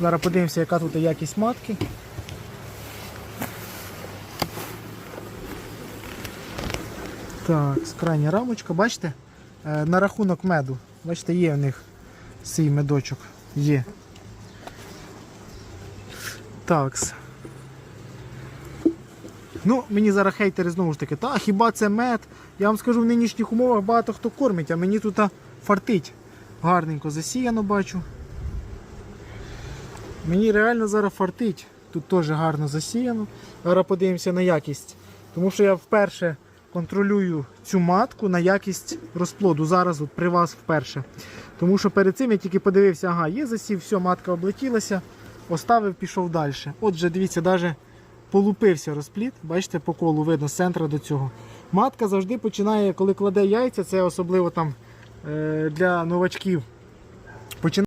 Зараз подивимося, яка тут якість матки. Так, крайня рамочка, бачите? Е, На рахунок меду. Бачите, є в них свій медочок. Є. Такс. Ну, мені зараз хейтери знову ж таки, та хіба це мед? Я вам скажу, в нинішніх умовах багато хто кормить, а мені тут фартить. Гарненько засіяно бачу. Мені реально зараз фартить. Тут теж гарно засіяно. Зараз подивимося на якість. Тому що я вперше контролюю цю матку на якість розплоду. Зараз от при вас вперше. Тому що перед цим я тільки подивився, ага, є засів, все, матка облетілася, оставив, пішов далі. Отже, дивіться, навіть полупився розплід. Бачите, по колу видно з центра до цього. Матка завжди починає, коли кладе яйця, це особливо там е, для новачків.